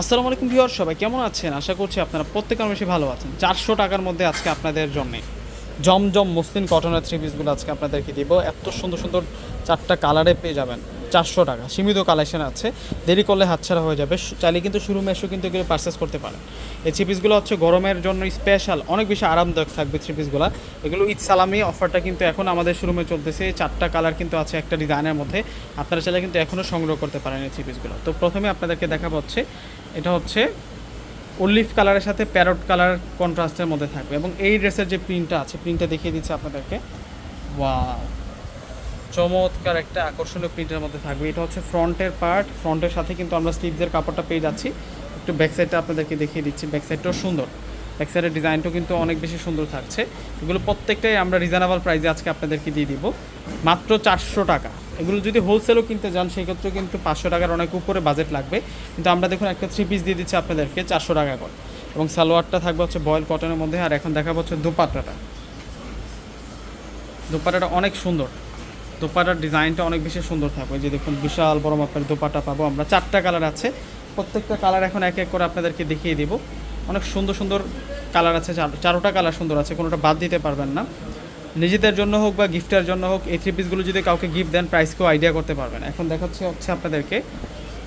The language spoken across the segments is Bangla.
আসসালামু আলাইকুম ভিউয়ার, সবাই কেমন আছেন? আশা করছি আপনারা প্রত্যেক বেশি ভালো আছেন। চারশো টাকার মধ্যে আজকে আপনাদের জন্যে জমজম মুসলিম কটনের থ্রি পিসগুলো আজকে আপনাদেরকে দিব। এত সুন্দর সুন্দর চারটা কালারে পেয়ে যাবেন। চারশো টাকা। সীমিত কালেকশন আছে। দেরি করলে হাতছাড়া হয়ে যাবে। চাইলে কিন্তু শুরু মেশো কিন্তু এগুলো পারচেস করতে পারেন। এই থ্রি পিসগুলো হচ্ছে গরমের জন্য স্পেশাল অনেক বেশি আরামদায়ক থাকবে থ্রি পিসগুলো এগুলো ঈদ সালামি অফারটা কিন্তু এখন আমাদের শোরুমে চলতেছে। চারটা কালার কিন্তু আছে একটা ডিজাইনের মধ্যে। আপনারা চাইলে কিন্তু এখনও সংগ্রহ করতে পারেন এই থ্রি পিসগুলো তো প্রথমে আপনাদেরকে দেখাবো হচ্ছে, এটা হচ্ছে অলিভ কালারের সাথে প্যারট কালার কন্ট্রাস্টের মধ্যে থাকবে। এবং এই ড্রেসের যে প্রিন্টটা আছে প্রিন্টটা দেখিয়ে দিচ্ছে আপনাদেরকে। ওয়াও চমৎকার একটা আকর্ষণীয় প্রিন্টের মধ্যে থাকবে। এটা হচ্ছে ফ্রন্টের পার্ট। ফ্রন্টের সাথে কিন্তু আমরা স্লিভসের কাপড়টা পেয়ে যাচ্ছি। একটু ব্যাক সাইডটা আপনাদেরকে দেখিয়ে দিচ্ছি। ব্যাক সাইডটাও সুন্দর। ব্যাক সাইডের ডিজাইনটাও কিন্তু অনেক বেশি সুন্দর থাকছে। এগুলো প্রত্যেকটাই আমরা রিজনেবল প্রাইসে আজকে আপনাদেরকে দিয়ে দিব। মাত্র চারশো টাকা। এগুলো যদি হোলসেলও কিনতে যান, সেক্ষেত্রে কিন্তু পাঁচশো টাকার অনেক উপরে বাজেট লাগবে। কিন্তু আমরা দেখুন একটা থ্রি পিস দিয়ে দিচ্ছি আপনাদেরকে চারশো টাকা করে। এবং সালোয়ারটা থাকবে হচ্ছে বয়েল কটনের মধ্যে। আর এখন দেখাবো হচ্ছে দুপাট্টাটা। দুপাট্টাটা অনেক সুন্দর। দোপাটার ডিজাইনটা অনেক বেশি সুন্দর থাকবে। যে দেখুন, বিশাল বড় মাপের দোপাটা পাবো আমরা। চারটা কালার আছে। প্রত্যেকটা কালার এখন এক এক করে আপনাদেরকে দেখিয়ে দিব। অনেক সুন্দর সুন্দর কালার আছে, চার- চারোটা কালার সুন্দর আছে, কোনোটা বাদ দিতে পারবেন না। নিজেদের জন্য হোক বা গিফটের জন্য হোক, এই থ্রি পিসগুলো যদি কাউকে গিফট দেন প্রাইসকেও আইডিয়া করতে পারবেন এখন দেখাচ্ছে হচ্ছে আপনাদেরকে,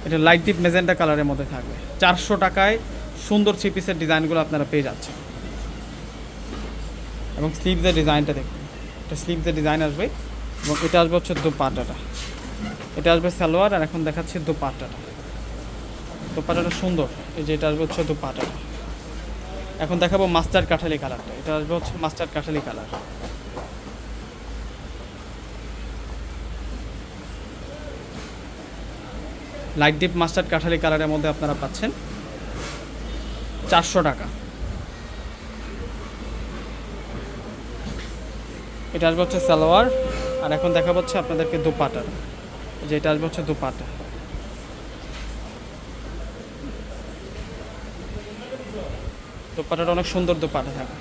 এটা লাইট ডিপ মেজেন্টা কালারের মধ্যে থাকবে। চারশো টাকায় সুন্দর থ্রি পিসের ডিজাইনগুলো আপনারা পেয়ে যাচ্ছেন। এবং স্লিভসের ডিজাইনটা দেখুন। এটা স্লিভসের ডিজাইন আসবে। এবং এটা আসবে হচ্ছে দোপাটাটা। এটা আসবে সালোয়ার আর এখন দেখাচ্ছি দোপাটাটা। দোপাটাটা সুন্দর, এই যে এটা আসবে হচ্ছে দোপাটাটা। এখন দেখাবো মাস্টার কাঠালি কালারটা, এটা আসবে হচ্ছে মাস্টার কাঠালি কালার। লাইট ডিপ মাস্টার্ড কাঠালি কালারের মধ্যে আপনারা পাচ্ছেন চারশো টাকা। এটা আসবে হচ্ছে সালোয়ার আর এখন দেখা হচ্ছে আপনাদেরকে দুপাটা যেটা আসবে হচ্ছে দুপাটা। দোপাটাটা অনেক সুন্দর দোপাটা থাকে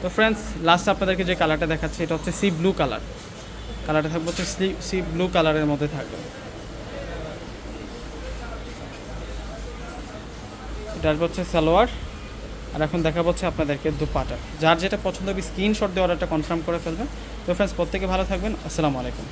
তো ফ্রেন্ডস লাস্ট আপনাদেরকে যে কালারটা দেখাচ্ছে, এটা হচ্ছে সি ব্লু কালার কালারটা থাকবে হচ্ছে সি সি ব্লু কালারের মধ্যে থাকবে। এটা আসবে হচ্ছে সালোয়ার। আর এখন দেখা হচ্ছে আপনাদেরকে দুপাটা। যার যেটা পছন্দ হবে স্ক্রিনশট দিয়ে অর্ডারটা কনফার্ম করে ফেলবেন। তো ফ্রেন্ডস প্রত্যেকে ভালো থাকবেন। আসসালামু আলাইকুম।